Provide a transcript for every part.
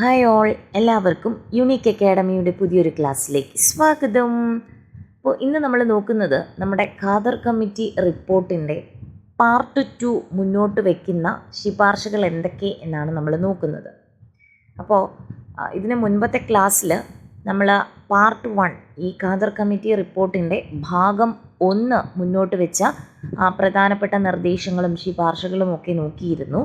Hi all എല്ലാവർക്കും unique അക്കാഡമിയുടെ പുതിയൊരു ക്ലാസ്സിലേക്ക് സ്വാഗതം. അപ്പോൾ ഇന്ന് നമ്മൾ നോക്കുന്നത് നമ്മുടെ ഖാദർ കമ്മിറ്റി റിപ്പോർട്ടിന്റെ പാർട്ട് ടു മുന്നോട്ട് വയ്ക്കുന്ന ശുപാർശകൾ എന്തൊക്കെ എന്നാണ് നമ്മൾ നോക്കുന്നത്. അപ്പോൾ ഇതിന് മുൻപത്തെ ക്ലാസ്സിൽ നമ്മൾ പാർട്ട് വൺ ഈ ഖാദർ കമ്മിറ്റി റിപ്പോർട്ടിന്റെ ഭാഗം ഒന്ന് മുന്നോട്ട് വെച്ച ആ, പ്രധാനപ്പെട്ട നിർദ്ദേശങ്ങളും ശുപാർശകളും ഒക്കെ നോക്കിയിരുന്നു.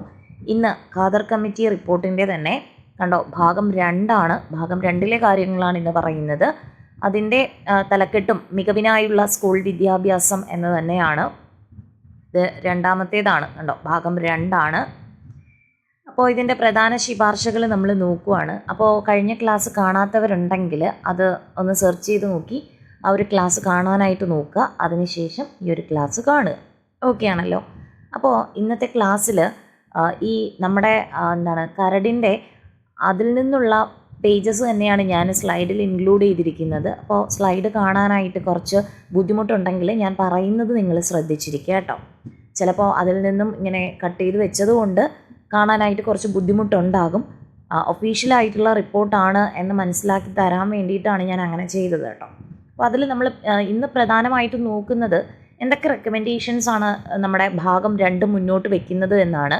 ഇന്ന് ഖാദർ കമ്മിറ്റി റിപ്പോർട്ടിന്റെ തന്നെ കണ്ടോ ഭാഗം രണ്ടാണ്. ഭാഗം രണ്ടിലെ കാര്യങ്ങളാണ് ഇന്ന് പറയുന്നത്. അതിന്റെ തലക്കെട്ടും മികവിനായുള്ള സ്കൂൾ വിദ്യാഭ്യാസം എന്ന് തന്നെയാണ്. ഇത് രണ്ടാമത്തേതാണ് കണ്ടോ ഭാഗം രണ്ടാണ്. അപ്പോൾ ഇതിന്റെ പ്രധാന ശുപാർശകൾ നമ്മൾ നോക്കുവാണ്. അപ്പോൾ കഴിഞ്ഞ ക്ലാസ് കാണാത്തവരുണ്ടെങ്കിൽ അത് ഒന്ന് സെർച്ച് ചെയ്ത് നോക്കി ആ ഒരു ക്ലാസ് കാണാനായിട്ട് നോക്കുക. അതിനുശേഷം ഈ ഒരു ക്ലാസ് കാണുക. ഓക്കെ ആണല്ലോ. അപ്പോൾ ഇന്നത്തെ ക്ലാസ്സിൽ ഈ നമ്മുടെ എന്താണ് കരടിന്റെ അതിൽ നിന്നുള്ള പേജസ് തന്നെയാണ് ഞാൻ സ്ലൈഡിൽ ഇൻക്ലൂഡ് ചെയ്തിരിക്കുന്നത്. അപ്പോൾ സ്ലൈഡ് കാണാനായിട്ട് കുറച്ച് ബുദ്ധിമുട്ടുണ്ടെങ്കിൽ ഞാൻ പറയുന്നത് നിങ്ങൾ ശ്രദ്ധിച്ചിരിക്കുക കേട്ടോ. ചിലപ്പോൾ അതിൽ നിന്നും ഇങ്ങനെ കട്ട് ചെയ്ത് വെച്ചതുകൊണ്ട് കാണാനായിട്ട് കുറച്ച് ബുദ്ധിമുട്ടുണ്ടാകും. ഒഫീഷ്യലായിട്ടുള്ള റിപ്പോർട്ടാണ് എന്ന് മനസ്സിലാക്കി തരാൻ വേണ്ടിയിട്ടാണ് ഞാൻ അങ്ങനെ ചെയ്തത് കേട്ടോ. അപ്പോൾ അതിൽ നമ്മൾ ഇന്ന് പ്രധാനമായിട്ട് നോക്കുന്നത് എന്തൊക്കെ റെക്കമെൻഡേഷൻസ് ആണ് നമ്മുടെ ഭാഗം രണ്ട് മുന്നോട്ട് വെക്കുന്നത് എന്നാണ്.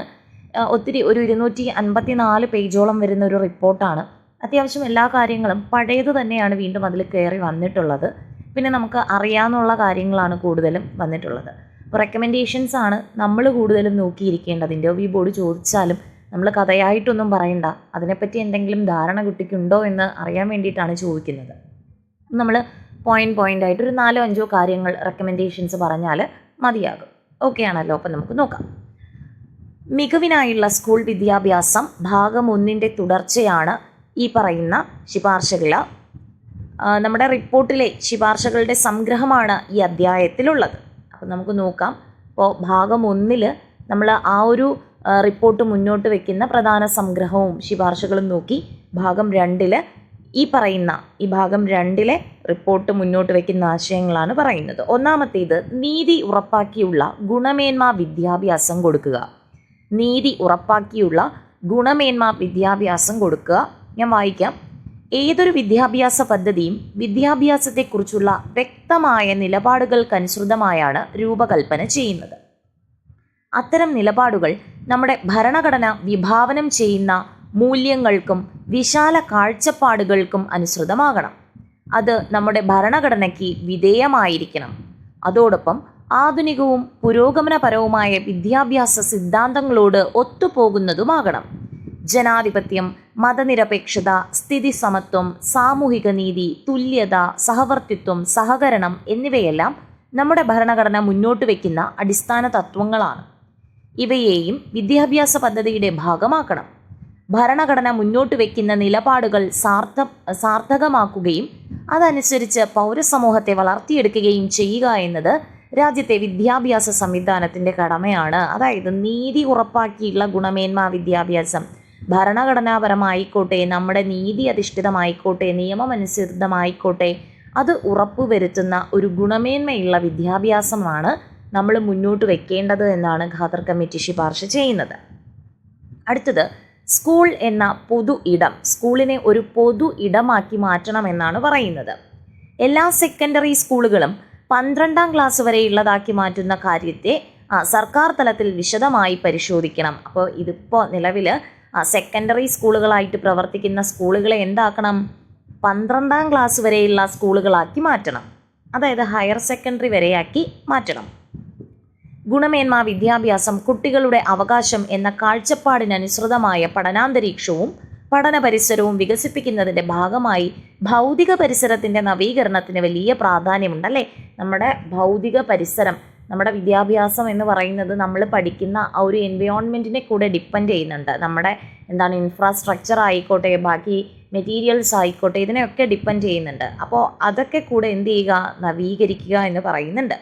ഒത്തിരി ഒരു ഇരുന്നൂറ്റി അൻപത്തി നാല് പേജോളം വരുന്ന ഒരു റിപ്പോർട്ടാണ്. അത്യാവശ്യം എല്ലാ കാര്യങ്ങളും പഴയത് തന്നെയാണ് വീണ്ടും അതിൽ കയറി വന്നിട്ടുള്ളത്. പിന്നെ നമുക്ക് അറിയാവുന്ന കാര്യങ്ങളാണ് കൂടുതലും വന്നിട്ടുള്ളത്. അപ്പോൾ റെക്കമെൻഡേഷൻസ് ആണ് നമ്മൾ കൂടുതലും നോക്കിയിരിക്കേണ്ടത്. ഇന്റർവ്യൂ ബോർഡ് ചോദിച്ചാലും നമ്മൾ കഥയായിട്ടൊന്നും പറയണ്ട. അതിനെപ്പറ്റി എന്തെങ്കിലും ധാരണ കുട്ടിക്കുണ്ടോ എന്ന് അറിയാൻ വേണ്ടിയിട്ടാണ് ചോദിക്കുന്നത്. നമ്മൾ പോയിന്റ് പോയിന്റ് ആയിട്ട് ഒരു നാലോ അഞ്ചോ കാര്യങ്ങൾ റെക്കമെൻഡേഷൻസ് പറഞ്ഞാൽ മതിയാകും. ഓക്കെ ആണല്ലോ? അപ്പം നമുക്ക് നോക്കാം. മികവിനായുള്ള സ്കൂൾ വിദ്യാഭ്യാസം ഭാഗം ഒന്നിന്റെ തുടർച്ചയാണ് ഈ പറയുന്ന ശുപാർശകൾ. നമ്മുടെ റിപ്പോർട്ടിലെ ശുപാർശകളുടെ സംഗ്രഹമാണ് ഈ അധ്യായത്തിലുള്ളത്. അപ്പോൾ നമുക്ക് നോക്കാം. ഇപ്പോൾ ഭാഗം ഒന്നിൽ നമ്മൾ ആ ഒരു റിപ്പോർട്ട് മുന്നോട്ട് വയ്ക്കുന്ന പ്രധാന സംഗ്രഹവും ശുപാർശകളും നോക്കി ഭാഗം രണ്ടിൽ ഈ പറയുന്ന ഈ ഭാഗം രണ്ടിലെ റിപ്പോർട്ട് മുന്നോട്ട് വയ്ക്കുന്ന ആശയങ്ങളാണ് പറയുന്നത്. ഒന്നാമത്തേത് നീതി ഉറപ്പാക്കിയുള്ള ഗുണമേന്മ വിദ്യാഭ്യാസം കൊടുക്കുക. നീതി ഉറപ്പാക്കിയുള്ള ഗുണമേന്മ വിദ്യാഭ്യാസം കൊടുക്കുക. ഞാൻ വായിക്കാം. ഏതൊരു വിദ്യാഭ്യാസ പദ്ധതിയും വിദ്യാഭ്യാസത്തെക്കുറിച്ചുള്ള വ്യക്തമായ നിലപാടുകൾക്കനുസൃതമായാണ് രൂപകൽപ്പന ചെയ്യുന്നത്. അത്തരം നിലപാടുകൾ നമ്മുടെ ഭരണഘടന വിഭാവനം ചെയ്യുന്ന മൂല്യങ്ങൾക്കും വിശാല കാഴ്ചപ്പാടുകൾക്കും അനുസൃതമാകണം. അത് നമ്മുടെ ഭരണഘടനയ്ക്ക് വിധേയമായിരിക്കണം. അതോടൊപ്പം ആധുനികവും പുരോഗമനപരവുമായ വിദ്യാഭ്യാസ സിദ്ധാന്തങ്ങളോട് ഒത്തുപോകുന്നതുമാകണം. ജനാധിപത്യം മതനിരപേക്ഷത സ്ഥിതി സമത്വം സാമൂഹിക നീതി തുല്യത സഹവർത്തിത്വം സഹകരണം എന്നിവയെല്ലാം നമ്മുടെ ഭരണഘടന മുന്നോട്ട് വയ്ക്കുന്ന അടിസ്ഥാന തത്വങ്ങളാണ്. ഇവയെയും വിദ്യാഭ്യാസ പദ്ധതിയുടെ ഭാഗമാക്കണം. ഭരണഘടന മുന്നോട്ട് വയ്ക്കുന്ന നിലപാടുകൾ സാർത്ഥ സാർത്ഥകമാക്കുകയും അതനുസരിച്ച് പൗരസമൂഹത്തെ വളർത്തിയെടുക്കുകയും ചെയ്യുക എന്നത് രാജ്യത്തെ വിദ്യാഭ്യാസ സംവിധാനത്തിന്റെ കടമയാണ്. അതായത് നീതി ഉറപ്പാക്കിയുള്ള ഗുണമേന്മ വിദ്യാഭ്യാസം. ഭരണഘടനാപരമായിക്കോട്ടെ നമ്മുടെ നീതി അധിഷ്ഠിതമായിക്കോട്ടെ നിയമമനുസൃതമായിക്കോട്ടെ അത് ഉറപ്പുവരുത്തുന്ന ഒരു ഗുണമേന്മയുള്ള വിദ്യാഭ്യാസമാണ് നമ്മൾ മുന്നോട്ട് വെക്കേണ്ടത് എന്നാണ് ഖാദർ കമ്മിറ്റി ശുപാർശ ചെയ്യുന്നത്. അടുത്തത് സ്കൂൾ എന്ന പൊതു ഇടം സ്കൂളിനെ ഒരു പൊതു ഇടമാക്കി മാറ്റണമെന്നാണ് പറയുന്നത്. എല്ലാ സെക്കൻഡറി സ്കൂളുകളും പന്ത്രണ്ടാം ക്ലാസ് വരെ വരെയുള്ളതാക്കി മാറ്റുന്ന കാര്യത്തെ സർക്കാർ തലത്തിൽ വിശദമായി പരിശോധിക്കണം. അപ്പോൾ ഇതിപ്പോൾ നിലവിൽ സെക്കൻഡറി സ്കൂളുകളായിട്ട് പ്രവർത്തിക്കുന്ന സ്കൂളുകളെ എന്താക്കണം? പന്ത്രണ്ടാം ക്ലാസ് വരെയുള്ള സ്കൂളുകളാക്കി മാറ്റണം. അതായത് ഹയർ സെക്കൻഡറി വരെയാക്കി മാറ്റണം. ഗുണമേന്മ വിദ്യാഭ്യാസം കുട്ടികളുടെ അവകാശം എന്ന കാഴ്ചപ്പാടിനനുസൃതമായ പഠനാന്തരീക്ഷവും പഠന പരിസരവും വികസിപ്പിക്കുന്നതിന്റെ ഭാഗമായി ഭൗതിക പരിസരത്തിന്റെ നവീകരണത്തിന് വലിയ പ്രാധാന്യമുണ്ടല്ലേ നമ്മുടെ ഭൗതിക പരിസരം നമ്മുടെ വിദ്യാഭ്യാസം എന്ന് പറയുന്നത് നമ്മൾ പഠിക്കുന്ന ആ ഒരു എൻവയോൺമെന്റിനെ കൂടെ ഡിപ്പെൻഡ് ചെയ്യുന്നുണ്ട്. നമ്മുടെ എന്താണ് ഇൻഫ്രാസ്ട്രക്ചർ ആയിക്കോട്ടെ ബാക്കി മെറ്റീരിയൽസ് ആയിക്കോട്ടെ ഇതിനെയൊക്കെ ഡിപ്പെൻഡ് ചെയ്യുന്നുണ്ട്. അപ്പോൾ അതൊക്കെ കൂടെ എന്ത് ചെയ്യുക? നവീകരിക്കുക എന്ന് പറയുന്നുണ്ട്.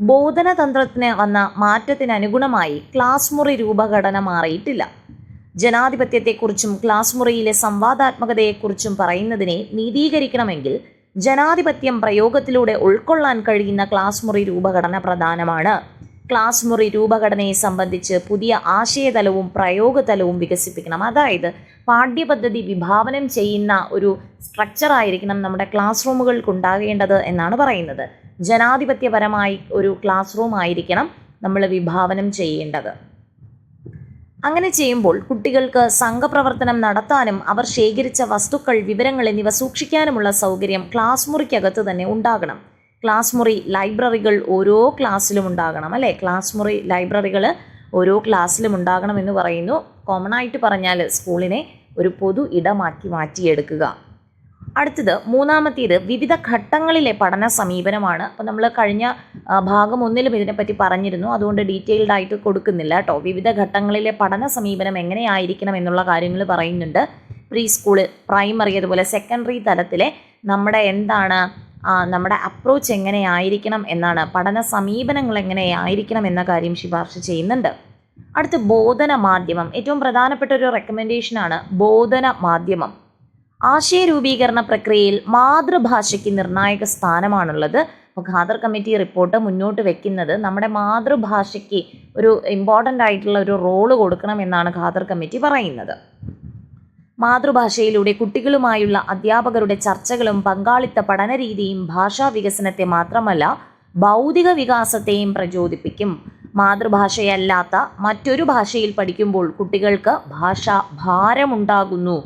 ബോധനതന്ത്രത്തിന് വന്ന മാറ്റത്തിനനുഗുണമായി ക്ലാസ് മുറി രൂപഘടന മാറിയിട്ടില്ല. ജനാധിപത്യത്തെക്കുറിച്ചും ക്ലാസ് മുറിയിലെ സംവാദാത്മകതയെക്കുറിച്ചും പറയുന്നതിനെ നീതീകരിക്കണമെങ്കിൽ ജനാധിപത്യം പ്രയോഗത്തിലൂടെ ഉൾക്കൊള്ളാൻ കഴിയുന്ന ക്ലാസ് മുറി രൂപഘടന പ്രധാനമാണ്. ക്ലാസ് മുറി രൂപഘടനയെ സംബന്ധിച്ച് പുതിയ ആശയതലവും പ്രയോഗതലവും വികസിപ്പിക്കണം. അതായത് പാഠ്യപദ്ധതി വിഭാവനം ചെയ്യുന്ന ഒരു സ്ട്രക്ചർ ആയിരിക്കണം നമ്മുടെ ക്ലാസ് റൂമുകൾക്ക് ഉണ്ടാകേണ്ടത് എന്നാണ് പറയുന്നത്. ജനാധിപത്യപരമായി ഒരു ക്ലാസ് റൂം ആയിരിക്കണം നമ്മൾ വിഭാവനം ചെയ്യേണ്ടത്. അങ്ങനെ ചെയ്യുമ്പോൾ കുട്ടികൾക്ക് സംഘപ്രവർത്തനം നടത്താനും അവർ ശേഖരിച്ച വസ്തുക്കൾ വിവരങ്ങൾ എന്നിവ സൂക്ഷിക്കാനുമുള്ള സൗകര്യം ക്ലാസ് മുറിക്കകത്ത് തന്നെ ഉണ്ടാകണം. ക്ലാസ് മുറി ലൈബ്രറികൾ ഓരോ ക്ലാസ്സിലും ഉണ്ടാകണം അല്ലേ? ക്ലാസ് മുറി ലൈബ്രറികൾ ഓരോ ക്ലാസ്സിലും ഉണ്ടാകണം എന്ന് പറയുന്നു. കോമൺ ആയിട്ട് പറഞ്ഞാൽ സ്കൂളിനെ ഒരു പൊതു ഇടമാക്കി മാറ്റിയെടുക്കുക. അടുത്തത് മൂന്നാമത്തേത് വിവിധ ഘട്ടങ്ങളിലെ പഠന സമീപനമാണ്. അപ്പോൾ നമ്മൾ കഴിഞ്ഞ ഭാഗം ഒന്നിലും ഇതിനെപ്പറ്റി പറഞ്ഞിരുന്നു. അതുകൊണ്ട് ഡീറ്റെയിൽഡ് ആയിട്ട് കൊടുക്കുന്നില്ല കേട്ടോ. വിവിധ ഘട്ടങ്ങളിലെ പഠന സമീപനം എങ്ങനെയായിരിക്കണം എന്നുള്ള കാര്യങ്ങൾ പറയുന്നുണ്ട്. പ്രീ സ്കൂൾ പ്രൈമറി അതുപോലെ സെക്കൻഡറി തലത്തിലെ നമ്മുടെ എന്താണ് നമ്മുടെ അപ്രോച്ച് എങ്ങനെയായിരിക്കണം എന്നാണ് പഠന സമീപനങ്ങൾ എങ്ങനെയായിരിക്കണം എന്ന കാര്യം ശുപാർശ ചെയ്യുന്നുണ്ട്. അടുത്ത് ബോധന മാധ്യമം. ഏറ്റവും പ്രധാനപ്പെട്ട ഒരു റെക്കമെൻഡേഷനാണ് ബോധന മാധ്യമം. ആശയരൂപീകരണ പ്രക്രിയയിൽ മാതൃഭാഷയ്ക്ക് നിർണായക സ്ഥാനമാണുള്ളത്. അപ്പോൾ ഖാദർ കമ്മിറ്റി റിപ്പോർട്ട് മുന്നോട്ട് വെക്കുന്നത് നമ്മുടെ മാതൃഭാഷയ്ക്ക് ഒരു ഇമ്പോർട്ടന്റ് ആയിട്ടുള്ള ഒരു റോൾ കൊടുക്കണം എന്നാണ് ഖാദർ കമ്മിറ്റി പറയുന്നത്. മാതൃഭാഷയിലൂടെ കുട്ടികളുമായുള്ള അധ്യാപകരുടെ ചർച്ചകളും പങ്കാളിത്ത പഠന രീതിയും ഭാഷാ വികസനത്തെ മാത്രമല്ല ഭൗതിക വികാസത്തെയും പ്രചോദിപ്പിക്കും. മാതൃഭാഷയല്ലാത്ത മറ്റൊരു ഭാഷയിൽ പഠിക്കുമ്പോൾ കുട്ടികൾക്ക് ഭാഷാ ഭാരമുണ്ടാകുന്നു.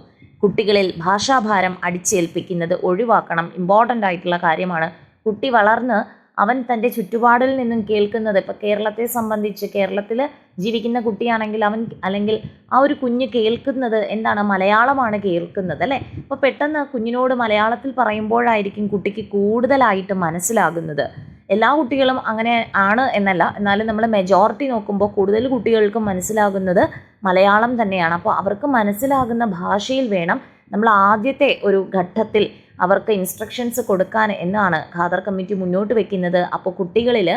കുട്ടികളിൽ ഭാഷാഭാരം അടിച്ചേൽപ്പിക്കുന്നത് ഒഴിവാക്കണം. ഇമ്പോർട്ടന്റ് ആയിട്ടുള്ള കാര്യമാണ്. കുട്ടി വളർന്ന് അവൻ തന്റെ ചുറ്റുപാടിൽ നിന്നും കേൾക്കുന്നത്. ഇപ്പോൾ കേരളത്തെ സംബന്ധിച്ച് കേരളത്തിൽ ജീവിക്കുന്ന കുട്ടിയാണെങ്കിൽ അവൻ അല്ലെങ്കിൽ ആ ഒരു കുഞ്ഞ് കേൾക്കുന്നത് എന്താണ്? മലയാളമാണ് കേൾക്കുന്നത് അല്ലേ? അപ്പോൾ പെട്ടെന്ന് കുഞ്ഞിനോട് മലയാളത്തിൽ പറയുമ്പോഴായിരിക്കും കുട്ടിക്ക് കൂടുതലായിട്ട് മനസ്സിലാകുന്നത്. എല്ലാ കുട്ടികളും അങ്ങനെ ആണ് എന്നല്ല. എന്നാലും നമ്മൾ മെജോറിറ്റി നോക്കുമ്പോൾ കൂടുതൽ കുട്ടികൾക്കും മനസ്സിലാകുന്നത് മലയാളം തന്നെയാണ്. അപ്പോൾ അവർക്ക് മനസ്സിലാകുന്ന ഭാഷയിൽ വേണം നമ്മൾ ആദ്യത്തെ ഒരു ഘട്ടത്തിൽ അവർക്ക് ഇൻസ്ട്രക്ഷൻസ് കൊടുക്കാൻ എന്നാണ് ഖാദർ കമ്മിറ്റി മുന്നോട്ട് വെക്കുന്നത്. അപ്പോൾ കുട്ടികളിൽ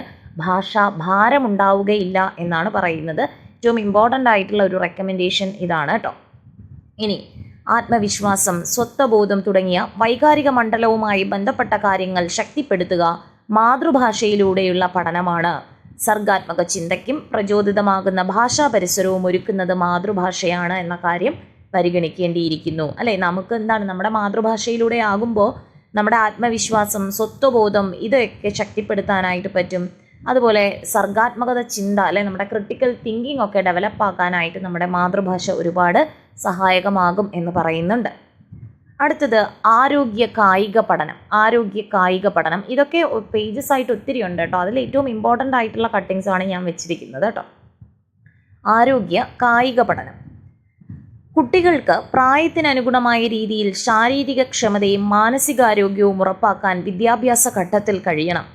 ഭാഷ ഭാരമുണ്ടാവുകയില്ല എന്നാണ് പറയുന്നത്. ഏറ്റവും ഇമ്പോർട്ടന്റ് ആയിട്ടുള്ള ഒരു റെക്കമെൻഡേഷൻ ഇതാണ് കേട്ടോ ഇനി ആത്മവിശ്വാസം സ്വത്വബോധം തുടങ്ങിയ വൈകാരിക മണ്ഡലവുമായി ബന്ധപ്പെട്ട കാര്യങ്ങൾ ശക്തിപ്പെടുത്തുക മാതൃഭാഷയിലൂടെയുള്ള പഠനമാണ്. സർഗാത്മക ചിന്തയ്ക്കും പ്രചോദിതമാകുന്ന ഭാഷാ പരിസരവും ഒരുക്കുന്നത് മാതൃഭാഷയാണ് എന്ന കാര്യം പരിഗണിക്കേണ്ടിയിരിക്കുന്നു. അല്ലേ? നമുക്ക് എന്താണ്? നമ്മുടെ മാതൃഭാഷയിലൂടെ ആകുമ്പോൾ നമ്മുടെ ആത്മവിശ്വാസം സ്വത്വബോധം ഇതൊക്കെ ശക്തിപ്പെടുത്താനായിട്ട് പറ്റും. അതുപോലെ സർഗാത്മകത ചിന്ത അല്ലെ? നമ്മുടെ ക്രിട്ടിക്കൽ തിങ്കിങ് ഒക്കെ ഡെവലപ്പ് ആക്കാനായിട്ട് നമ്മുടെ മാതൃഭാഷ ഒരുപാട് സഹായകമാകും എന്ന് പറയുന്നുണ്ട്. അടുത്തത് ആരോഗ്യ കായിക പഠനം ആരോഗ്യ കായിക പഠനം. ഇതൊക്കെ പേജസ് ആയിട്ട് ഒത്തിരി ഉണ്ട് കേട്ടോ. അതിൽ ഏറ്റവും ഇമ്പോർട്ടന്റ് ആയിട്ടുള്ള കട്ടിങ്സ് ആണ് ഞാൻ വെച്ചിരിക്കുന്നത് കേട്ടോ. ആരോഗ്യ കായിക പഠനം. കുട്ടികൾക്ക് പ്രായത്തിനനുഗുണമായ രീതിയിൽ ശാരീരിക ക്ഷമതയും മാനസികാരോഗ്യവും ഉറപ്പാക്കാൻ വിദ്യാഭ്യാസ ഘട്ടത്തിൽ കഴിയണം.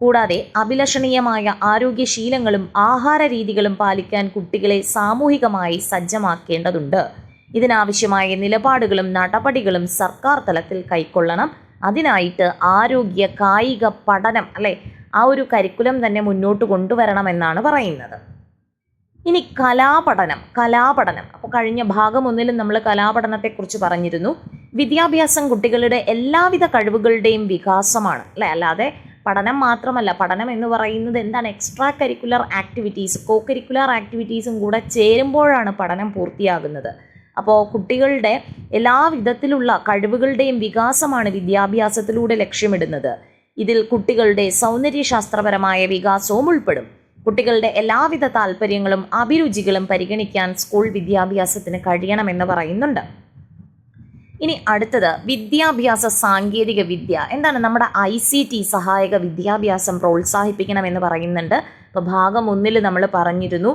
കൂടാതെ അഭിലഷണീയമായ ആരോഗ്യശീലങ്ങളും ആഹാര രീതികളും പാലിക്കാൻ കുട്ടികളെ സാമൂഹികമായി സജ്ജമാക്കേണ്ടതുണ്ട്. ഇതിനാവശ്യമായ നിലപാടുകളും നടപടികളും സർക്കാർ തലത്തിൽ കൈക്കൊള്ളണം. അതിനായിട്ട് ആരോഗ്യ കായിക പഠനം അല്ലെ? ആ ഒരു കരിക്കുലം തന്നെ മുന്നോട്ട് കൊണ്ടുവരണമെന്നാണ് പറയുന്നത്. ഇനി കലാപഠനം കലാപഠനം. അപ്പോൾ കഴിഞ്ഞ ഭാഗം ഒന്നിലും നമ്മൾ കലാപഠനത്തെക്കുറിച്ച് പറഞ്ഞിരുന്നു. വിദ്യാഭ്യാസം കുട്ടികളുടെ എല്ലാവിധ കഴിവുകളുടെയും വികാസമാണ് അല്ലേ? അല്ലാതെ പഠനം മാത്രമല്ല പഠനം എന്ന് പറയുന്നത് എന്താണ്? Extra curricular activities co curricular ആക്ടിവിറ്റീസും കൂടെ ചേരുമ്പോഴാണ് പഠനം പൂർത്തിയാകുന്നത്. അപ്പോൾ കുട്ടികളുടെ എല്ലാ വിധത്തിലുള്ള കഴിവുകളുടെയും വികാസമാണ് വിദ്യാഭ്യാസത്തിലൂടെ ലക്ഷ്യമിടുന്നത്. ഇതിൽ കുട്ടികളുടെ സൗന്ദര്യശാസ്ത്രപരമായ വികാസവും ഉൾപ്പെടും. കുട്ടികളുടെ എല്ലാവിധ താല്പര്യങ്ങളും അഭിരുചികളും പരിഗണിക്കാൻ സ്കൂൾ വിദ്യാഭ്യാസത്തിന് കഴിയണമെന്ന് പറയുന്നുണ്ട്. ഇനി അടുത്തത് വിദ്യാഭ്യാസ സാങ്കേതിക വിദ്യ. എന്താണ് നമ്മുടെ ഐ സി ടി സഹായക വിദ്യാഭ്യാസം പ്രോത്സാഹിപ്പിക്കണമെന്ന് പറയുന്നുണ്ട്. ഇപ്പോൾ ഭാഗം ഒന്നിൽ നമ്മൾ പറഞ്ഞിരുന്നു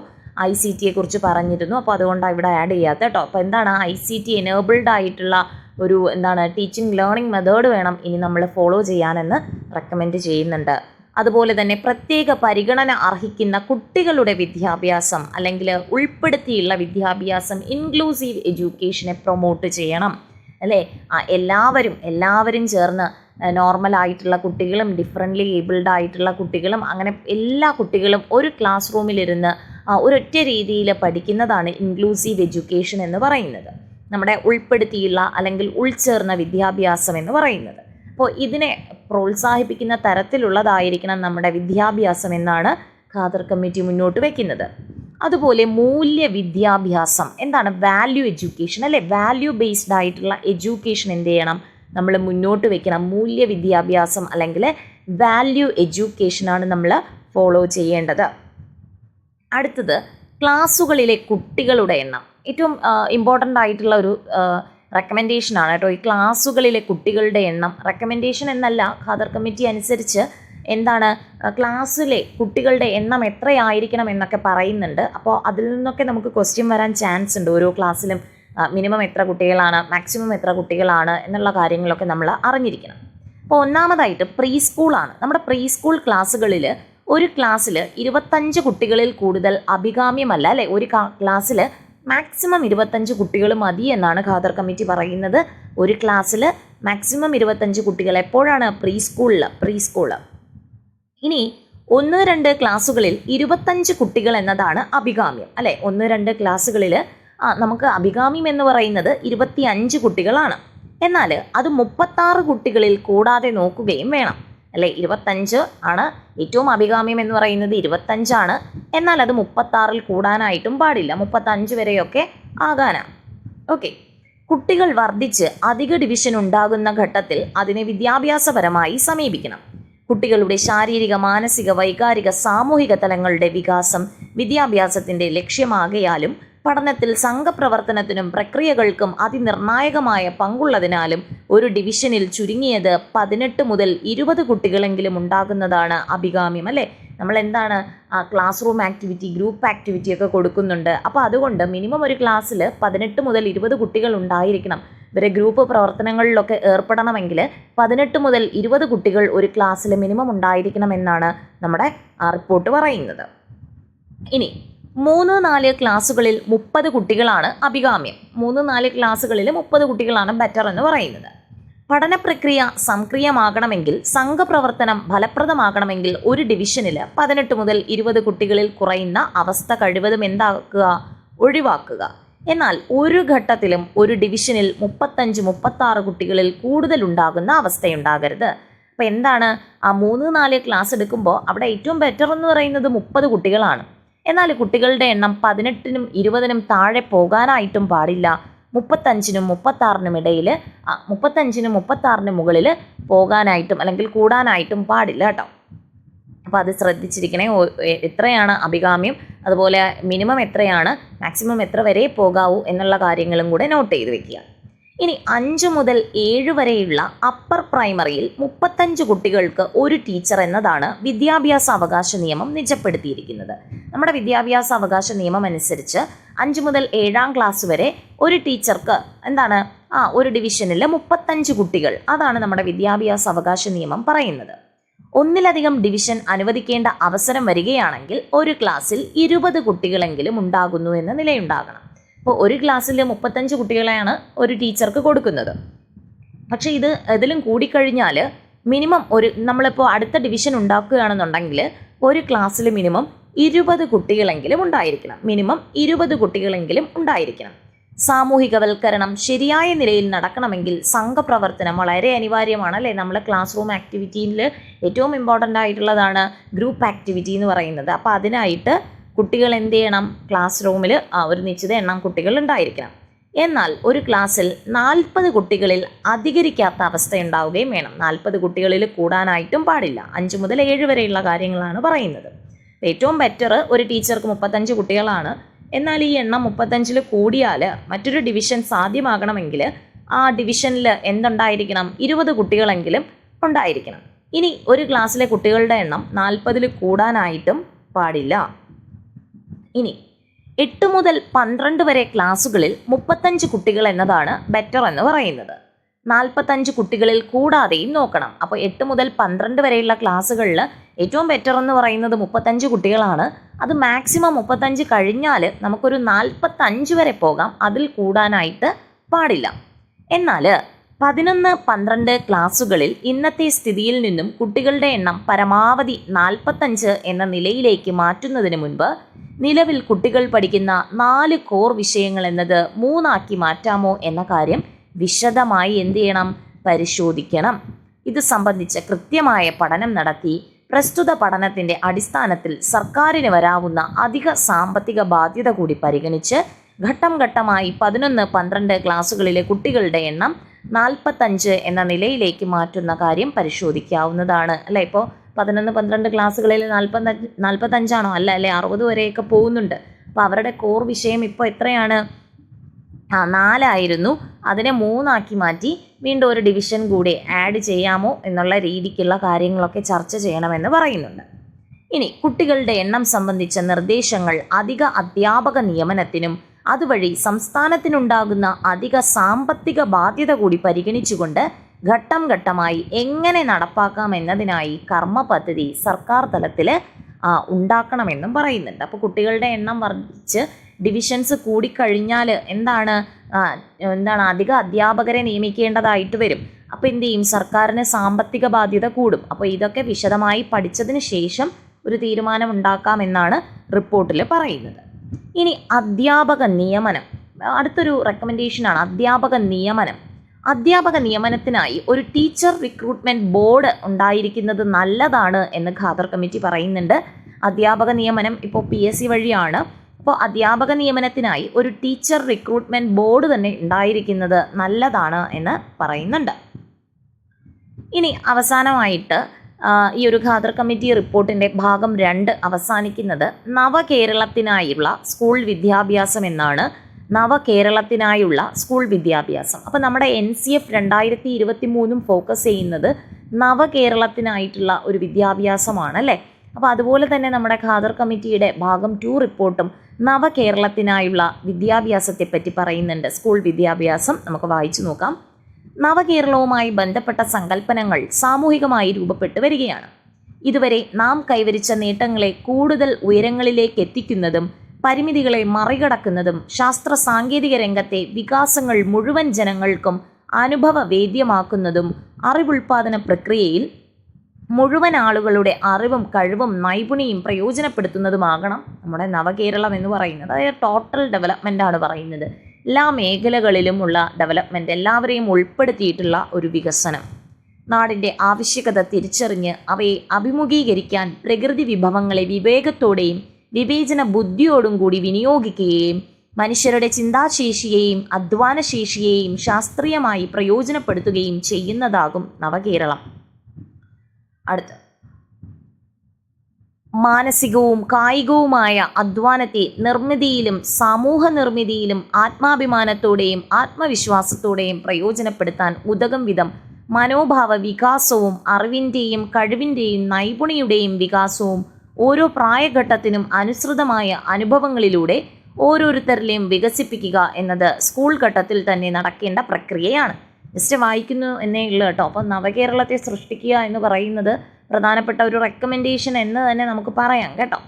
ഐ സി ടിയെ കുറിച്ച് പറഞ്ഞിരുന്നു. അപ്പോൾ അതുകൊണ്ടാണ് ഇവിടെ ആഡ് ചെയ്യാത്ത കേട്ടോ. അപ്പോൾ എന്താണ് ഐ സി ടി എനേബിൾഡ് ആയിട്ടുള്ള ഒരു എന്താണ് ടീച്ചിങ് ലേണിംഗ് മെത്തേഡ് വേണം ഇനി നമ്മൾ ഫോളോ ചെയ്യാനെന്ന് റെക്കമെൻഡ് ചെയ്യുന്നുണ്ട്. അതുപോലെ തന്നെ പ്രത്യേക പരിഗണന അർഹിക്കുന്ന കുട്ടികളുടെ വിദ്യാഭ്യാസം അല്ലെങ്കിൽ ഉൾപ്പെടുത്തിയുള്ള വിദ്യാഭ്യാസം ഇൻക്ലൂസീവ് എഡ്യൂക്കേഷനെ പ്രൊമോട്ട് ചെയ്യണം. അല്ലേ? എല്ലാവരും എല്ലാവരും ചേർന്ന് നോർമൽ ആയിട്ടുള്ള കുട്ടികളും ഡിഫറെന്റ്ലി ഏബിൾഡ് ആയിട്ടുള്ള കുട്ടികളും അങ്ങനെ എല്ലാ കുട്ടികളും ഒരു ക്ലാസ് റൂമിലിരുന്ന് ഒരൊറ്റ രീതിയിൽ പഠിക്കുന്നതാണ് ഇൻക്ലൂസീവ് എഡ്യൂക്കേഷൻ എന്ന് പറയുന്നത്. നമ്മുടെ ഉൾപ്പെടുത്തിയുള്ള അല്ലെങ്കിൽ ഉൾച്ചേർന്ന വിദ്യാഭ്യാസം എന്ന് പറയുന്നത്. അപ്പോൾ ഇതിനെ പ്രോത്സാഹിപ്പിക്കുന്ന തരത്തിലുള്ളതായിരിക്കണം നമ്മുടെ വിദ്യാഭ്യാസം എന്നാണ് ഖാദർ കമ്മിറ്റി മുന്നോട്ട് വയ്ക്കുന്നത് അതുപോലെ മൂല്യ വിദ്യാഭ്യാസം എന്താണ് വാല്യൂ എഡ്യൂക്കേഷൻ അല്ലെ? വാല്യൂ ബേസ്ഡ് ആയിട്ടുള്ള എഡ്യൂക്കേഷൻ എന്ത് ചെയ്യണം? നമ്മൾ മുന്നോട്ട് വയ്ക്കണം മൂല്യ വിദ്യാഭ്യാസം അല്ലെങ്കിൽ വാല്യൂ എഡ്യൂക്കേഷനാണ് നമ്മൾ ഫോളോ ചെയ്യേണ്ടത്. അടുത്തത് ക്ലാസ്സുകളിലെ കുട്ടികളുടെ എണ്ണം. ഏറ്റവും ഇമ്പോർട്ടന്റ് ആയിട്ടുള്ള ഒരു റെക്കമെൻഡേഷനാണ് കേട്ടോ. ഈ ക്ലാസ്സുകളിലെ കുട്ടികളുടെ എണ്ണം. റെക്കമെൻഡേഷൻ എന്നല്ല ഖാദർ കമ്മിറ്റി അനുസരിച്ച് എന്താണ് ക്ലാസ്സിലെ കുട്ടികളുടെ എണ്ണം എത്രയായിരിക്കണം എന്നൊക്കെ പറയുന്നുണ്ട്. അപ്പോൾ അതിൽ നിന്നൊക്കെ നമുക്ക് ക്വസ്റ്റ്യൻ വരാൻ ചാൻസ് ഉണ്ട്. ഓരോ ക്ലാസ്സിലും മിനിമം എത്ര കുട്ടികളാണ് മാക്സിമം എത്ര കുട്ടികളാണ് എന്നുള്ള കാര്യങ്ങളൊക്കെ നമ്മൾ അറിഞ്ഞിരിക്കണം. അപ്പോൾ ഒന്നാമതായിട്ട് പ്രീ സ്കൂളാണ് നമ്മുടെ പ്രീ സ്കൂൾ ക്ലാസ്സുകളിൽ ഒരു ക്ലാസ്സിൽ ഇരുപത്തഞ്ച് കുട്ടികളിൽ കൂടുതൽ അഭികാമ്യമല്ല അല്ലേ? ഒരു ക്ലാസ്സിൽ മാക്സിമം ഇരുപത്തഞ്ച് കുട്ടികൾ മതി എന്നാണ് ഖാദർ കമ്മിറ്റി പറയുന്നത്. ഒരു ക്ലാസ്സിൽ മാക്സിമം ഇരുപത്തഞ്ച് കുട്ടികൾ എപ്പോഴാണ്? പ്രീ സ്കൂളിൽ പ്രീ സ്കൂൾ ഇനി ഒന്ന് രണ്ട് ക്ലാസ്സുകളിൽ ഇരുപത്തഞ്ച് കുട്ടികൾ എന്നതാണ് അഭികാമ്യം അല്ലെ? ഒന്ന് രണ്ട് ക്ലാസ്സുകളിൽ ആ നമുക്ക് അഭികാമ്യം എന്ന് പറയുന്നത് ഇരുപത്തി അഞ്ച് കുട്ടികളാണ്. എന്നാൽ അത് മുപ്പത്താറ് കുട്ടികളിൽ കൂടാതെ നോക്കുകയും വേണം. അല്ലെ ഇരുപത്തഞ്ച് ആണ് ഏറ്റവും അഭികാമ്യം എന്ന് പറയുന്നത് ഇരുപത്തഞ്ചാണ്. എന്നാൽ അത് മുപ്പത്താറിൽ കൂടാനായിട്ടും പാടില്ല. മുപ്പത്തഞ്ച് വരെയൊക്കെ ആകാനാണ് ഓക്കെ കുട്ടികൾ വർദ്ധിച്ച് അധിക ഡിവിഷൻ ഉണ്ടാകുന്ന ഘട്ടത്തിൽ അതിനെ വിദ്യാഭ്യാസപരമായി സമീപിക്കണം. കുട്ടികളുടെ ശാരീരിക മാനസിക വൈകാരിക സാമൂഹിക തലങ്ങളുടെ വികാസം വിദ്യാഭ്യാസത്തിന്റെ ലക്ഷ്യമാകയാലും പഠനത്തിൽ സംഘപ്രവർത്തനത്തിനും പ്രക്രിയകൾക്കും അതിനിർണായകമായ പങ്കുള്ളതിനാലും ഒരു ഡിവിഷനിൽ ചുരുങ്ങിയത് പതിനെട്ട് മുതൽ ഇരുപത് കുട്ടികളെങ്കിലും ഉണ്ടാകുന്നതാണ് അഭികാമ്യം അല്ലേ? നമ്മൾ എന്താണ് class room activity group activity ഒക്കെ കൊടുക്കുന്നുണ്ട്. അപ്പോൾ അതുകൊണ്ട് മിനിമം ഒരു ക്ലാസ്സിൽ പതിനെട്ട് മുതൽ ഇരുപത് കുട്ടികൾ ഉണ്ടായിരിക്കണം. ഇവരെ ഗ്രൂപ്പ് പ്രവർത്തനങ്ങളിലൊക്കെ ഏർപ്പെടണമെങ്കിൽ പതിനെട്ട് മുതൽ ഇരുപത് കുട്ടികൾ ഒരു ക്ലാസ്സിൽ മിനിമം ഉണ്ടായിരിക്കണം എന്നാണ് നമ്മുടെ റിപ്പോർട്ട് പറയുന്നത്. ഇനി മൂന്ന് നാല് ക്ലാസ്സുകളിൽ മുപ്പത് കുട്ടികളാണ് അഭികാമ്യം. മൂന്ന് നാല് ക്ലാസ്സുകളിൽ മുപ്പത് കുട്ടികളാണ് ബെറ്റർ എന്ന് പറയുന്നത്. പഠന പ്രക്രിയ സംക്രിയമാകണമെങ്കിൽ സംഘപ്രവർത്തനം ഫലപ്രദമാകണമെങ്കിൽ ഒരു ഡിവിഷനിൽ പതിനെട്ട് മുതൽ ഇരുപത് കുട്ടികളിൽ കുറയുന്ന അവസ്ഥ കഴിവതും എന്താക്കുക? ഒഴിവാക്കുക. എന്നാൽ ഒരു ഘട്ടത്തിലും ഒരു ഡിവിഷനിൽ മുപ്പത്തഞ്ച് മുപ്പത്താറ് കുട്ടികളിൽ കൂടുതൽ ഉണ്ടാകുന്ന അവസ്ഥയുണ്ടാകരുത്. അപ്പോൾ എന്താണ്? ആ മൂന്ന് നാല് ക്ലാസ് എടുക്കുമ്പോൾ അവിടെ ഏറ്റവും ബെറ്റർ എന്ന് പറയുന്നത് മുപ്പത് കുട്ടികളാണ്. എന്നാൽ കുട്ടികളുടെ എണ്ണം പതിനെട്ടിനും ഇരുപതിനും താഴെ പോകാനായിട്ടും പാടില്ല. മുപ്പത്തഞ്ചിനും മുപ്പത്താറിനും ഇടയിൽ മുപ്പത്തഞ്ചിനും മുപ്പത്താറിനും മുകളിൽ പോകാനായിട്ടും അല്ലെങ്കിൽ കൂടാനായിട്ടും പാടില്ല കേട്ടോ. അപ്പോൾ അത് ശ്രദ്ധിച്ചിരിക്കണേ എത്രയാണ് അഭികാമ്യം? അതുപോലെ മിനിമം എത്രയാണ്? മാക്സിമം എത്ര വരെ പോകാവൂ? എന്നുള്ള കാര്യങ്ങളും കൂടെ നോട്ട് ചെയ്ത് വെക്കുക. ഇനി അഞ്ച് മുതൽ ഏഴ് വരെയുള്ള അപ്പർ പ്രൈമറിയിൽ മുപ്പത്തഞ്ച് കുട്ടികൾക്ക് ഒരു ടീച്ചർ എന്നതാണ് വിദ്യാഭ്യാസ അവകാശ നിയമം നിജപ്പെടുത്തിയിരിക്കുന്നത്. നമ്മുടെ വിദ്യാഭ്യാസ അവകാശ നിയമം അനുസരിച്ച് അഞ്ച് മുതൽ ഏഴാം ക്ലാസ് വരെ ഒരു ടീച്ചർക്ക് എന്താണ്? ആ ഒരു ഡിവിഷനിൽ മുപ്പത്തഞ്ച് കുട്ടികൾ. അതാണ് നമ്മുടെ വിദ്യാഭ്യാസ അവകാശ നിയമം പറയുന്നത്. ഒന്നിലധികം ഡിവിഷൻ അനുവദിക്കേണ്ട അവസരം വരികയാണെങ്കിൽ ഒരു ക്ലാസ്സിൽ ഇരുപത് കുട്ടികളെങ്കിലും ഉണ്ടാകുന്നു എന്ന നിലയുണ്ടാകണം. അപ്പോൾ ഒരു ക്ലാസ്സിൽ മുപ്പത്തഞ്ച് കുട്ടികളെയാണ് ഒരു ടീച്ചർക്ക് കൊടുക്കുന്നത്. പക്ഷേ ഇത് ഇതിലും കൂടിക്കഴിഞ്ഞാൽ മിനിമം ഒരു നമ്മളിപ്പോൾ അടുത്ത ഡിവിഷൻ ഉണ്ടാക്കുകയാണെന്നുണ്ടെങ്കിൽ ഒരു ക്ലാസ്സിൽ മിനിമം ഇരുപത് കുട്ടികളെങ്കിലും ഉണ്ടായിരിക്കണം. മിനിമം ഇരുപത് കുട്ടികളെങ്കിലും ഉണ്ടായിരിക്കണം. സാമൂഹികവൽക്കരണം ശരിയായ നിലയിൽ നടക്കണമെങ്കിൽ സംഘപ്രവർത്തനം വളരെ അനിവാര്യമാണ് അല്ലേ? നമ്മൾ ക്ലാസ് റൂം ആക്ടിവിറ്റിയിൽ ഏറ്റവും ഇമ്പോർട്ടന്റ് ആയിട്ടുള്ളതാണ് ഗ്രൂപ്പ് ആക്ടിവിറ്റി എന്ന് പറയുന്നത്. അപ്പോൾ അതിനായിട്ട് കുട്ടികൾ എന്ത് ചെയ്യണം? ക്ലാസ് റൂമിൽ ഒരു നിശ്ചിത എണ്ണം കുട്ടികൾ ഉണ്ടായിരിക്കണം. എന്നാൽ ഒരു ക്ലാസ്സിൽ നാൽപ്പത് കുട്ടികളിൽ അധികരിക്കാത്ത അവസ്ഥ ഉണ്ടാവുകയും വേണം. നാൽപ്പത് കുട്ടികളിൽ കൂടാനായിട്ടും പാടില്ല. അഞ്ച് മുതൽ ഏഴ് വരെയുള്ള കാര്യങ്ങളാണ് പറയുന്നത്. ഏറ്റവും ബെറ്റർ ഒരു ടീച്ചർക്ക് മുപ്പത്തഞ്ച് കുട്ടികളാണ്. എന്നാൽ ഈ എണ്ണം മുപ്പത്തഞ്ചിൽ കൂടിയാൽ മറ്റൊരു ഡിവിഷൻ സാധ്യമാകണമെങ്കിൽ ആ ഡിവിഷനിൽ എന്തുണ്ടായിരിക്കണം? ഇരുപത് കുട്ടികളെങ്കിലും ഉണ്ടായിരിക്കണം. ഇനി ഒരു ക്ലാസ്സിലെ കുട്ടികളുടെ എണ്ണം നാൽപ്പതിൽ കൂടാനായിട്ടും പാടില്ല. ഇനി എട്ട് മുതൽ പന്ത്രണ്ട് വരെ ക്ലാസ്സുകളിൽ മുപ്പത്തഞ്ച് കുട്ടികൾ എന്നതാണ് ബെറ്റർ എന്ന് പറയുന്നത്. നാൽപ്പത്തഞ്ച് കുട്ടികളിൽ കൂടാതെയും നോക്കണം. അപ്പോൾ എട്ട് മുതൽ പന്ത്രണ്ട് വരെയുള്ള ക്ലാസ്സുകളിൽ ഏറ്റവും ബെറ്റർ എന്ന് പറയുന്നത് മുപ്പത്തഞ്ച് കുട്ടികളാണ്. അത് മാക്സിമം മുപ്പത്തഞ്ച് കഴിഞ്ഞാൽ നമുക്കൊരു നാൽപ്പത്തഞ്ച് വരെ പോകാം. അതിൽ കൂടാനായിട്ട് പാടില്ല. എന്നാൽ പതിനൊന്ന് പന്ത്രണ്ട് ക്ലാസ്സുകളിൽ ഇന്നത്തെ സ്ഥിതിയിൽ നിന്നും കുട്ടികളുടെ എണ്ണം പരമാവധി നാൽപ്പത്തഞ്ച് എന്ന നിലയിലേക്ക് മാറ്റുന്നതിന് മുൻപ് നിലവിൽ കുട്ടികൾ പഠിക്കുന്ന നാല് കോർ വിഷയങ്ങൾ എന്നത് മൂന്നാക്കി മാറ്റാമോ എന്ന കാര്യം വിശദമായി എന്ത് ചെയ്യണം? പരിശോധിക്കണം. ഇത് സംബന്ധിച്ച കൃത്യമായ പഠനം നടത്തി പ്രസ്തുത പഠനത്തിന്റെ അടിസ്ഥാനത്തിൽ സർക്കാരിന് വരാവുന്ന അധിക സാമ്പത്തിക ബാധ്യത കൂടി പരിഗണിച്ച് ഘട്ടം ഘട്ടമായി പതിനൊന്ന് പന്ത്രണ്ട് ക്ലാസ്സുകളിലെ കുട്ടികളുടെ എണ്ണം നാൽപ്പത്തഞ്ച് എന്ന നിലയിലേക്ക് മാറ്റുന്ന കാര്യം പരിശോധിക്കാവുന്നതാണ്. അല്ലേ? ഇപ്പോൾ പതിനൊന്ന് പന്ത്രണ്ട് ക്ലാസ്സുകളിൽ നാൽപ്പത്തഞ്ച് നാൽപ്പത്തഞ്ചാണോ അല്ല അല്ലേ? അറുപത് വരെയൊക്കെ പോകുന്നുണ്ട്. അപ്പോൾ അവരുടെ കോർ വിഷയം ഇപ്പോൾ എത്രയാണ്? ആ നാലായിരുന്നു. അതിനെ മൂന്നാക്കി മാറ്റി വീണ്ടും ഒരു ഡിവിഷൻ കൂടി ആഡ് ചെയ്യാമോ എന്നുള്ള രീതിക്കുള്ള കാര്യങ്ങളൊക്കെ ചർച്ച ചെയ്യണമെന്ന് പറയുന്നുണ്ട്. ഇനി കുട്ടികളുടെ എണ്ണം സംബന്ധിച്ച നിർദ്ദേശങ്ങൾ അധിക അധ്യാപക നിയമനത്തിനും അതുവഴി സംസ്ഥാനത്തിനുണ്ടാകുന്ന അധിക സാമ്പത്തിക ബാധ്യത കൂടി പരിഗണിച്ചുകൊണ്ട് ഘട്ടം ഘട്ടമായി എങ്ങനെ നടപ്പാക്കാം എന്നതിനായി കർമ്മ പദ്ധതി സർക്കാർ തലത്തിൽ ഉണ്ടാക്കണമെന്നും പറയുന്നുണ്ട്. അപ്പോൾ കുട്ടികളുടെ എണ്ണം വർദ്ധിച്ച് ഡിവിഷൻസ് കൂടിക്കഴിഞ്ഞാൽ എന്താണ് എന്താണ് അധിക അധ്യാപകരെ നിയമിക്കേണ്ടതായിട്ട് വരും. അപ്പോൾ എന്ത് ചെയ്യും? സർക്കാരിന് സാമ്പത്തിക ബാധ്യത കൂടും. അപ്പോൾ ഇതൊക്കെ വിശദമായി പഠിച്ചതിന് ശേഷം ഒരു തീരുമാനം ഉണ്ടാക്കാമെന്നാണ് റിപ്പോർട്ടിൽ പറയുന്നത്. ഇനി അധ്യാപക നിയമനം. അടുത്തൊരു റെക്കമെൻഡേഷനാണ് അധ്യാപക നിയമനം. അധ്യാപക നിയമനത്തിനായി ഒരു ടീച്ചർ റിക്രൂട്ട്മെന്റ് ബോർഡ് ഉണ്ടായിരിക്കുന്നത് നല്ലതാണ് എന്ന് ഖാദർ കമ്മിറ്റി പറയുന്നുണ്ട്. അധ്യാപക നിയമനം ഇപ്പോൾ പി എസ് സി വഴിയാണ്. അപ്പോൾ അധ്യാപക നിയമനത്തിനായി ഒരു ടീച്ചർ റിക്രൂട്ട്മെന്റ് ബോർഡ് തന്നെ ഉണ്ടായിരിക്കുന്നത് നല്ലതാണ് എന്ന് പറയുന്നുണ്ട്. ഇനി അവസാനമായിട്ട് ഈ ഒരു ഖാദർ കമ്മിറ്റി റിപ്പോർട്ടിന്റെ ഭാഗം രണ്ട് അവസാനിക്കുന്നത് നവകേരളത്തിനായുള്ള സ്കൂൾ വിദ്യാഭ്യാസം എന്നാണ് നവകേരളത്തിനായുള്ള സ്കൂൾ വിദ്യാഭ്യാസം. അപ്പോൾ നമ്മുടെ എൻ സി എഫ് രണ്ടായിരത്തി ഇരുപത്തി മൂന്നും ഫോക്കസ് ചെയ്യുന്നത് നവകേരളത്തിനായിട്ടുള്ള ഒരു വിദ്യാഭ്യാസമാണ് അല്ലേ? അപ്പോൾ അതുപോലെ തന്നെ നമ്മുടെ ഖാദർ കമ്മിറ്റിയുടെ ഭാഗം ടു റിപ്പോർട്ടും നവകേരളത്തിനായുള്ള വിദ്യാഭ്യാസത്തെ പറ്റി പറയുന്നുണ്ട്. സ്കൂൾ വിദ്യാഭ്യാസം നമുക്ക് വായിച്ചു നോക്കാം. നവകേരളവുമായി ബന്ധപ്പെട്ട സങ്കല്പനങ്ങൾ സാമൂഹികമായി രൂപപ്പെട്ടു വരികയാണ്. ഇതുവരെ നാം കൈവരിച്ച നേട്ടങ്ങളെ കൂടുതൽ ഉയരങ്ങളിലേക്ക് എത്തിക്കുന്നതും പരിമിതികളെ മറികടക്കുന്നതും ശാസ്ത്ര സാങ്കേതിക രംഗത്തെ വികാസങ്ങൾ മുഴുവൻ ജനങ്ങൾക്കും അനുഭവവേദ്യമാക്കുന്നതും അറിവുൽപാദന പ്രക്രിയയിൽ മുഴുവൻ ആളുകളുടെ അറിവും കഴിവും നൈപുണിയും പ്രയോജനപ്പെടുത്തുന്നതുമാകണം നമ്മുടെ നവകേരളം എന്ന് പറയുന്നത്. അതായത് ടോട്ടൽ ഡെവലപ്മെന്റ് ആണ് പറയുന്നത്. എല്ലാ മേഖലകളിലുമുള്ള ഡെവലപ്മെന്റ് എല്ലാവരെയും ഉൾപ്പെടുത്തിയിട്ടുള്ള ഒരു വികസനം. നാടിന്റെ ആവശ്യകത തിരിച്ചറിഞ്ഞ് അവയെ അഭിമുഖീകരിക്കാൻ പ്രകൃതി വിഭവങ്ങളെ വിവേകത്തോടെയും വിവേചന ബുദ്ധിയോടും കൂടി വിനിയോഗിക്കുകയും മനുഷ്യരുടെ ചിന്താശേഷിയെയും അധ്വാനശേഷിയെയും ശാസ്ത്രീയമായി പ്രയോജനപ്പെടുത്തുകയും ചെയ്യുന്നതാകും നവകേരളം. അടുത്ത മാനസികവും കായികവുമായ അധ്വാനത്തെ നിർമ്മിതിയിലും സമൂഹ നിർമ്മിതിയിലും ആത്മാഭിമാനത്തോടെയും ആത്മവിശ്വാസത്തോടെയും പ്രയോജനപ്പെടുത്താൻ ഉതകും വിധം മനോഭാവ വികാസവും അറിവിന്റെയും കഴിവിന്റെയും നൈപുണിയുടെയും വികാസവും ഓരോ പ്രായഘട്ടത്തിനും അനുസൃതമായ അനുഭവങ്ങളിലൂടെ ഓരോരുത്തരിലെയും വികസിപ്പിക്കുക എന്നത് സ്കൂൾ ഘട്ടത്തിൽ തന്നെ നടക്കേണ്ട പ്രക്രിയയാണ്. ജസ്റ്റ് വായിക്കുന്നു എന്നേ ഉള്ളൂ കേട്ടോ. അപ്പോൾ നവകേരളത്തെ സൃഷ്ടിക്കുക എന്ന് പറയുന്നത് പ്രധാനപ്പെട്ട ഒരു റെക്കമെൻഡേഷൻ എന്ന് തന്നെ നമുക്ക് പറയാം കേട്ടോ.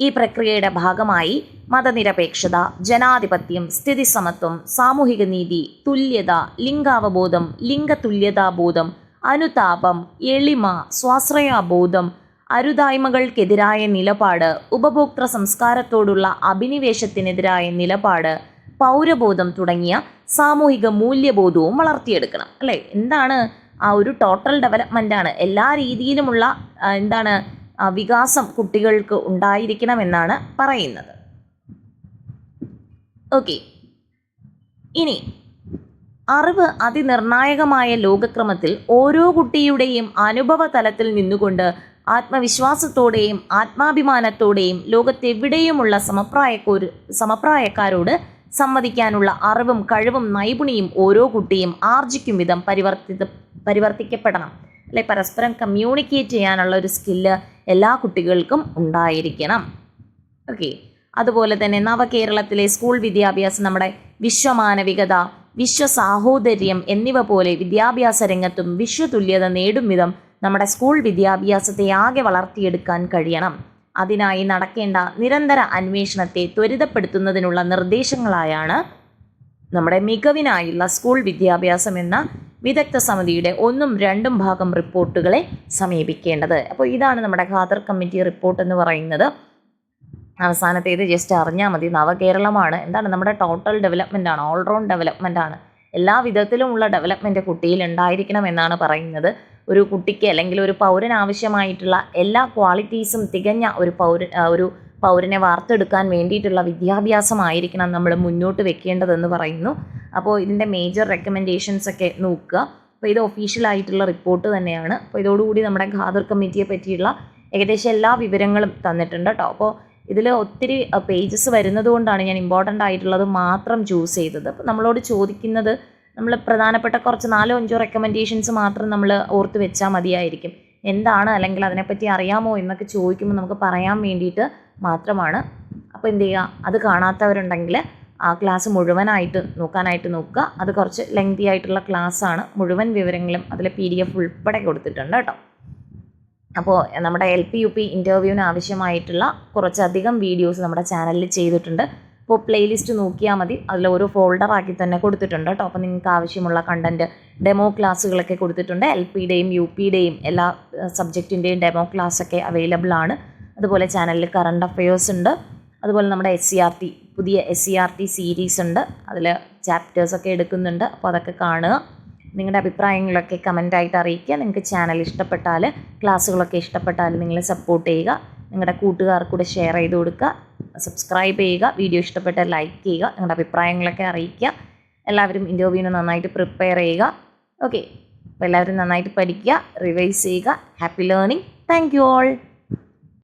ഈ പ്രക്രിയയുടെ ഭാഗമായി മതനിരപേക്ഷത ജനാധിപത്യം സ്ഥിതിസമത്വം സാമൂഹിക നീതി തുല്യത ലിംഗാവബോധം ലിംഗതുല്യതാബോധം അനുതാപം എളിമ സ്വാശ്രയബോധം അരുതായ്മകൾക്കെതിരായ നിലപാട് ഉപഭോക്തൃ സംസ്കാരത്തോടുള്ള അഭിനിവേശത്തിനെതിരായ നിലപാട് പൗരബോധം തുടങ്ങിയ സാമൂഹിക മൂല്യബോധവും വളർത്തിയെടുക്കണം. അല്ലേ? എന്താണ് ആ ഒരു ടോട്ടൽ ഡെവലപ്മെന്റാണ് എല്ലാ രീതിയിലുമുള്ള എന്താണ് വികാസം കുട്ടികൾക്ക് ഉണ്ടായിരിക്കണമെന്നാണ് പറയുന്നത്. ഓക്കെ ഇനി അറിവ് അതിനിർണായകമായ ലോകക്രമത്തിൽ ഓരോ കുട്ടിയുടെയും അനുഭവ തലത്തിൽ നിന്നുകൊണ്ട് ആത്മവിശ്വാസത്തോടെയും ആത്മാഭിമാനത്തോടെയും ലോകത്തെവിടെയുമുള്ള സമപ്രായക്കോര് സമപ്രായക്കാരോട് സംവദിക്കാനുള്ള അറിവും കഴിവും നൈപുണിയും ഓരോ കുട്ടിയും ആർജിക്കും വിധം പരിവർത്തിത പരിവർത്തിക്കപ്പെടണം. അല്ലെ? പരസ്പരം കമ്മ്യൂണിക്കേറ്റ് ചെയ്യാനുള്ള ഒരു സ്കില്ല് എല്ലാ കുട്ടികൾക്കും ഉണ്ടായിരിക്കണം. ഓക്കെ അതുപോലെ തന്നെ നവകേരളത്തിലെ സ്കൂൾ വിദ്യാഭ്യാസം നമ്മുടെ വിശ്വമാനവികത വിശ്വസാഹോദര്യം എന്നിവ പോലെ വിദ്യാഭ്യാസ രംഗത്തും വിശ്വതുല്യത നേടും വിധം നമ്മുടെ സ്കൂൾ വിദ്യാഭ്യാസത്തെ ആകെ വളർത്തിയെടുക്കാൻ കഴിയണം. അതിനായി നടക്കേണ്ട നിരന്തര അന്വേഷണത്തെ ത്വരിതപ്പെടുത്തുന്നതിനുള്ള നിർദ്ദേശങ്ങളായാണ് നമ്മുടെ മികവിനായുള്ള സ്കൂൾ വിദ്യാഭ്യാസം എന്ന വിദഗ്ധ സമിതിയുടെ ഒന്നും രണ്ടും ഭാഗം റിപ്പോർട്ടുകളെ സമീപിക്കേണ്ടത്. അപ്പോൾ ഇതാണ് നമ്മുടെ ഖാദർ കമ്മിറ്റി റിപ്പോർട്ട് എന്ന് പറയുന്നത്. അവസാനത്തേത് ജസ്റ്റ് അറിഞ്ഞാൽ മതി. നവകേരളമാണ്. എന്താണ്? നമ്മുടെ ടോട്ടൽ ഡെവലപ്മെന്റ് ആണ്. ഓൾറൗണ്ട് ഡെവലപ്മെന്റ് ആണ്. എല്ലാ വിധത്തിലുമുള്ള ഡെവലപ്മെന്റ് കുട്ടിയിൽ ഉണ്ടായിരിക്കണം എന്നാണ് പറയുന്നത്. ഒരു കുട്ടിക്ക് അല്ലെങ്കിൽ ഒരു പൗരൻ ആവശ്യമായിട്ടുള്ള എല്ലാ ക്വാളിറ്റീസും തികഞ്ഞ ഒരു പൗര ഒരു പൗരനെ വാർത്തെടുക്കാൻ വേണ്ടിയിട്ടുള്ള വിദ്യാഭ്യാസമായിരിക്കണം നമ്മൾ മുന്നോട്ട് വെക്കേണ്ടതെന്ന് പറയുന്നു. അപ്പോൾ ഇതിന്റെ മേജർ റെക്കമെൻഡേഷൻസ് ഒക്കെ നോക്കുക. അപ്പോൾ ഇത് ഒഫീഷ്യലായിട്ടുള്ള റിപ്പോർട്ട് തന്നെയാണ്. അപ്പോൾ ഇതോടുകൂടി നമ്മുടെ ഖാദർ കമ്മിറ്റിയെ പറ്റിയുള്ള ഏകദേശം എല്ലാ വിവരങ്ങളും തന്നിട്ടുണ്ട് കേട്ടോ. അപ്പോൾ ഇതിൽ ഒത്തിരി പേജസ് വരുന്നത് കൊണ്ടാണ് ഞാൻ ഇമ്പോർട്ടന്റ് ആയിട്ടുള്ളത് മാത്രം ചൂസ് ചെയ്തത്. അപ്പോൾ നമ്മളോട് ചോദിക്കുന്നത് നമ്മൾ പ്രധാനപ്പെട്ട കുറച്ച് നാലോ അഞ്ചോ റെക്കമെൻഡേഷൻസ് മാത്രം നമ്മൾ ഓർത്ത് വെച്ചാൽ മതിയായിരിക്കും. എന്താണ് അല്ലെങ്കിൽ അതിനെപ്പറ്റി അറിയാമോ എന്നൊക്കെ ചോദിക്കുമ്പോൾ നമുക്ക് പറയാൻ വേണ്ടിയിട്ട് മാത്രമാണ്. അപ്പോൾ എന്ത് ചെയ്യുക? അത് കാണാത്തവരുണ്ടെങ്കിൽ ആ ക്ലാസ് മുഴുവനായിട്ട് നോക്കാനായിട്ട് നോക്കുക. അത് കുറച്ച് ലെങ്തി ആയിട്ടുള്ള ക്ലാസ്സാണ് മുഴുവൻ വിവരങ്ങളും അതിൽ പി ഡി എഫ് ഉൾപ്പെടെ കൊടുത്തിട്ടുണ്ട് കേട്ടോ. അപ്പോൾ നമ്മുടെ എൽ പി യു പി ഇന്റർവ്യൂവിന് ആവശ്യമായിട്ടുള്ള കുറച്ചധികം വീഡിയോസ് നമ്മുടെ ചാനലിൽ ചെയ്തിട്ടുണ്ട്. അപ്പോൾ പ്ലേലിസ്റ്റ് നോക്കിയാൽ മതി. അതിൽ ഓരോ ഫോൾഡറാക്കി തന്നെ കൊടുത്തിട്ടുണ്ട് കേട്ടോ. അപ്പോൾ നിങ്ങൾക്ക് ആവശ്യമുള്ള കണ്ടന്റ് ഡെമോ ക്ലാസ്സുകളൊക്കെ കൊടുത്തിട്ടുണ്ട്. എൽ പിയുടെയും യു പിയുടെയും എല്ലാ സബ്ജക്റ്റിന്റെയും ഡെമോ ക്ലാസ്സൊക്കെ അവൈലബിൾ ആണ്. അതുപോലെ ചാനലിൽ കറണ്ട് അഫയേഴ്സ് ഉണ്ട്. അതുപോലെ നമ്മുടെ എസ് സി ആർ ടി പുതിയ S C R T series ഉണ്ട്. അതിൽ ചാപ്റ്റേഴ്സൊക്കെ എടുക്കുന്നുണ്ട്. അപ്പോൾ അതൊക്കെ കാണുക. നിങ്ങളുടെ അഭിപ്രായങ്ങളൊക്കെ കമന്റായിട്ട് അറിയിക്കുക. നിങ്ങൾക്ക് ചാനൽ ഇഷ്ടപ്പെട്ടാൽ ക്ലാസ്സുകളൊക്കെ ഇഷ്ടപ്പെട്ടാൽ നിങ്ങൾ സപ്പോർട്ട് ചെയ്യുക. നിങ്ങളുടെ കൂട്ടുകാർക്ക് കൂടെ ഷെയർ ചെയ്ത് കൊടുക്കുക. സബ്സ്ക്രൈബ് ചെയ്യുക. വീഡിയോ ഇഷ്ടപ്പെട്ടാൽ ലൈക്ക് ചെയ്യുക. നിങ്ങളുടെ അഭിപ്രായങ്ങളൊക്കെ അറിയിക്കുക. എല്ലാവരും ഇന്റർവ്യൂവിന് നന്നായിട്ട് പ്രിപ്പയർ ചെയ്യുക. ഓക്കെ അപ്പോൾ എല്ലാവരും നന്നായിട്ട് പഠിക്കുക. റിവൈസ് ചെയ്യുക. Happy learning thank you all